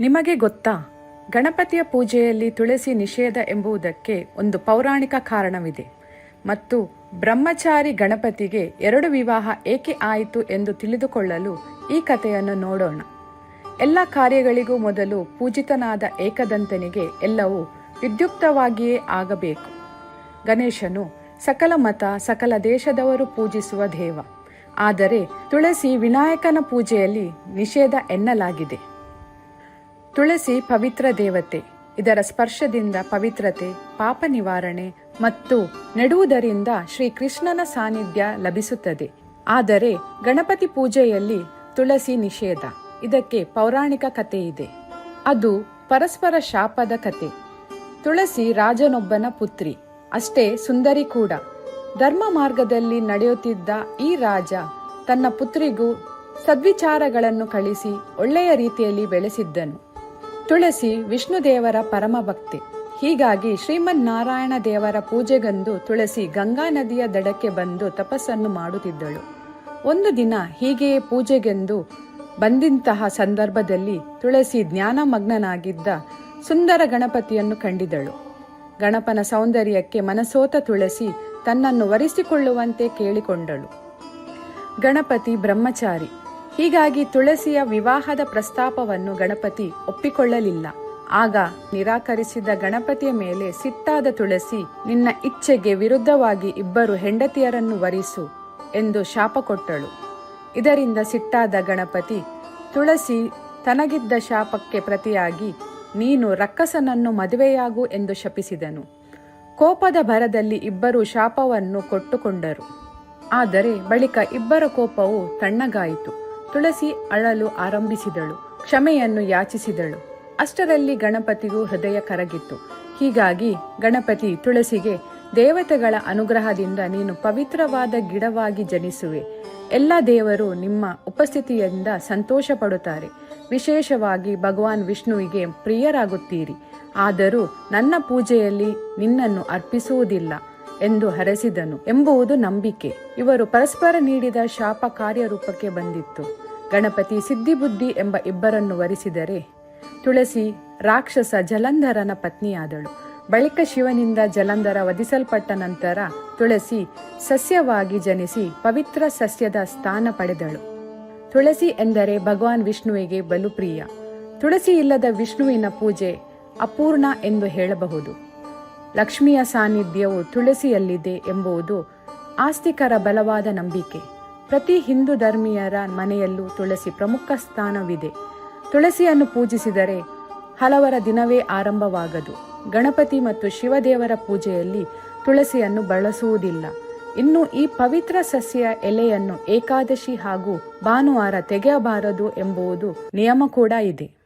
ನಿಮಗೆ ಗೊತ್ತಾ, ಗಣಪತಿಯ ಪೂಜೆಯಲ್ಲಿ ತುಳಸಿ ನಿಷೇಧ ಎಂಬುದಕ್ಕೆ ಒಂದು ಪೌರಾಣಿಕ ಕಾರಣವಿದೆ. ಮತ್ತು ಬ್ರಹ್ಮಚಾರಿ ಗಣಪತಿಗೆ ಎರಡು ವಿವಾಹ ಏಕೆ ಆಯಿತು ಎಂದು ತಿಳಿದುಕೊಳ್ಳಲು ಈ ಕಥೆಯನ್ನು ನೋಡೋಣ. ಎಲ್ಲ ಕಾರ್ಯಗಳಿಗೂ ಮೊದಲು ಪೂಜಿತನಾದ ಏಕದಂತನಿಗೆ ಎಲ್ಲವೂ ವಿದ್ಯುಕ್ತವಾಗಿಯೇ ಆಗಬೇಕು. ಗಣೇಶನು ಸಕಲ ಮತ, ಸಕಲ ದೇಶದವರು ಪೂಜಿಸುವ ದೇವ. ಆದರೆ ತುಳಸಿ ವಿನಾಯಕನ ಪೂಜೆಯಲ್ಲಿ ನಿಷೇಧ ಎನ್ನಲಾಗಿದೆ. ತುಳಸಿ ಪವಿತ್ರ ದೇವತೆ, ಇದರ ಸ್ಪರ್ಶದಿಂದ ಪವಿತ್ರತೆ, ಪಾಪ ನಿವಾರಣೆ ಮತ್ತು ನೆಡುವುದರಿಂದ ಶ್ರೀಕೃಷ್ಣನ ಸಾನ್ನಿಧ್ಯ ಲಭಿಸುತ್ತದೆ. ಆದರೆ ಗಣಪತಿ ಪೂಜೆಯಲ್ಲಿ ತುಳಸಿ ನಿಷೇಧ, ಇದಕ್ಕೆ ಪೌರಾಣಿಕ ಕಥೆ ಇದೆ. ಅದು ಪರಸ್ಪರ ಶಾಪದ ಕತೆ ತುಳಸಿ ರಾಜನೊಬ್ಬನ ಪುತ್ರಿ, ಅಷ್ಟೇ ಸುಂದರಿ ಕೂಡ. ಧರ್ಮ ಮಾರ್ಗದಲ್ಲಿ ನಡೆಯುತ್ತಿದ್ದ ಈ ರಾಜ ತನ್ನ ಪುತ್ರಿಗೂ ಸದ್ವಿಚಾರಗಳನ್ನು ಕಳಿಸಿ ಒಳ್ಳೆಯ ರೀತಿಯಲ್ಲಿ ಬೆಳೆಸಿದ್ದನು. ತುಳಸಿ ವಿಷ್ಣುದೇವರ ಪರಮ ಭಕ್ತಿ ಹೀಗಾಗಿ ಶ್ರೀಮನ್ ನಾರಾಯಣ ದೇವರ ಪೂಜೆಗಂದು ತುಳಸಿ ಗಂಗಾ ನದಿಯ ದಡಕ್ಕೆ ಬಂದು ತಪಸ್ಸನ್ನು ಮಾಡುತ್ತಿದ್ದಳು. ಒಂದು ದಿನ ಹೀಗೆಯೇ ಪೂಜೆಗೆಂದು ಬಂದಿಂತಹ ಸಂದರ್ಭದಲ್ಲಿ ತುಳಸಿ ಜ್ಞಾನಮಗ್ನನಾಗಿದ್ದ ಸುಂದರ ಗಣಪತಿಯನ್ನು ಕಂಡಿದಳು. ಗಣಪನ ಸೌಂದರ್ಯಕ್ಕೆ ಮನಸೋತ ತುಳಸಿ ತನ್ನನ್ನು ವರಿಸಿಕೊಳ್ಳುವಂತೆ ಕೇಳಿಕೊಂಡಳು. ಗಣಪತಿ ಬ್ರಹ್ಮಚಾರಿ. ಹೀಗಾಗಿ ತುಳಸಿಯ ವಿವಾಹದ ಪ್ರಸ್ತಾಪವನ್ನು ಗಣಪತಿ ಒಪ್ಪಿಕೊಳ್ಳಲಿಲ್ಲ. ಆಗ ನಿರಾಕರಿಸಿದ ಗಣಪತಿಯ ಮೇಲೆ ಸಿಟ್ಟಾದ ತುಳಸಿ, ನಿನ್ನ ಇಚ್ಛೆಗೆ ವಿರುದ್ಧವಾಗಿ ಇಬ್ಬರು ಹೆಂಡತಿಯರನ್ನು ವರಿಸು ಎಂದು ಶಾಪ ಕೊಟ್ಟಳು. ಇದರಿಂದ ಸಿಟ್ಟಾದ ಗಣಪತಿ, ತುಳಸಿ ತನಗಿದ್ದ ಶಾಪಕ್ಕೆ ಪ್ರತಿಯಾಗಿ, ನೀನು ರಕ್ಕಸನನ್ನು ಮದುವೆಯಾಗು ಎಂದು ಶಪಿಸಿದನು. ಕೋಪದ ಭರದಲ್ಲಿ ಇಬ್ಬರು ಶಾಪವನ್ನು ಕೊಟ್ಟುಕೊಂಡರು. ಆದರೆ ಬಳಿಕ ಇಬ್ಬರ ಕೋಪವು ತಣ್ಣಗಾಯಿತು. ತುಳಸಿ ಅಳಲು ಆರಂಭಿಸಿದಳು, ಕ್ಷಮೆಯನ್ನು ಯಾಚಿಸಿದಳು. ಅಷ್ಟರಲ್ಲಿ ಗಣಪತಿಗೂ ಹೃದಯ ಕರಗಿತ್ತು. ಹೀಗಾಗಿ ಗಣಪತಿ ತುಳಸಿಗೆ, ದೇವತೆಗಳ ಅನುಗ್ರಹದಿಂದ ನೀನು ಪವಿತ್ರವಾದ ಗಿಡವಾಗಿ ಜನಿಸುವೆ. ಎಲ್ಲ ದೇವರು ನಿಮ್ಮ ಉಪಸ್ಥಿತಿಯಿಂದ ಸಂತೋಷ ಪಡುತ್ತಾರೆ ವಿಶೇಷವಾಗಿ ಭಗವಾನ್ ವಿಷ್ಣುವಿಗೆ ಪ್ರಿಯರಾಗುತ್ತೀರಿ. ಆದರೂ ನನ್ನ ಪೂಜೆಯಲ್ಲಿ ನಿನ್ನನ್ನು ಅರ್ಪಿಸುವುದಿಲ್ಲ. ಎಂದು ಹರಸಿದನು ಎಂಬುವುದು ನಂಬಿಕೆ. ಇವರು ಪರಸ್ಪರ ನೀಡಿದ ಶಾಪ ಕಾರ್ಯರೂಪಕ್ಕೆ ಬಂದಿತ್ತು. ಗಣಪತಿ ಸಿದ್ಧಿಬುದ್ಧಿ ಎಂಬ ಇಬ್ಬರನ್ನು ವರಿಸಿದರೆ ತುಳಸಿ ರಾಕ್ಷಸ ಜಲಂಧರನ ಪತ್ನಿಯಾದಳು. ಬಳಿಕ ಶಿವನಿಂದ ಜಲಂಧರ ವಧಿಸಲ್ಪಟ್ಟ ನಂತರ ತುಳಸಿ ಸಸ್ಯವಾಗಿ ಜನಿಸಿ ಪವಿತ್ರ ಸಸ್ಯದ ಸ್ಥಾನ ಪಡೆದಳು. ತುಳಸಿ ಎಂದರೆ ಭಗವಾನ್ ವಿಷ್ಣುವಿಗೆ ಬಲು ಪ್ರಿಯ. ತುಳಸಿ ಇಲ್ಲದ ವಿಷ್ಣುವಿನ ಪೂಜೆ ಅಪೂರ್ಣ ಎಂದು ಹೇಳಬಹುದು. ಲಕ್ಷ್ಮಿಯ ಸಾನ್ನಿಧ್ಯವು ತುಳಸಿಯಲ್ಲಿದೆ ಎಂಬುದು ಆಸ್ತಿಕರ ಬಲವಾದ ನಂಬಿಕೆ. ಪ್ರತಿ ಹಿಂದೂ ಧರ್ಮೀಯರ ಮನೆಯಲ್ಲೂ ತುಳಸಿ ಪ್ರಮುಖ ಸ್ಥಾನವಿದೆ. ತುಳಸಿಯನ್ನು ಪೂಜಿಸಿದರೆ ಹಲವರ ದಿನವೇ ಆರಂಭವಾಗದು. ಗಣಪತಿ ಮತ್ತು ಶಿವದೇವರ ಪೂಜೆಯಲ್ಲಿ ತುಳಸಿಯನ್ನು ಬಳಸುವುದಿಲ್ಲ. ಇನ್ನು ಈ ಪವಿತ್ರ ಸಸ್ಯ ಎಲೆಯನ್ನು ಏಕಾದಶಿ ಹಾಗೂ ಭಾನುವಾರ ತೆಗೆಯಬಾರದು ಎಂಬುದು ನಿಯಮ ಕೂಡ ಇದೆ.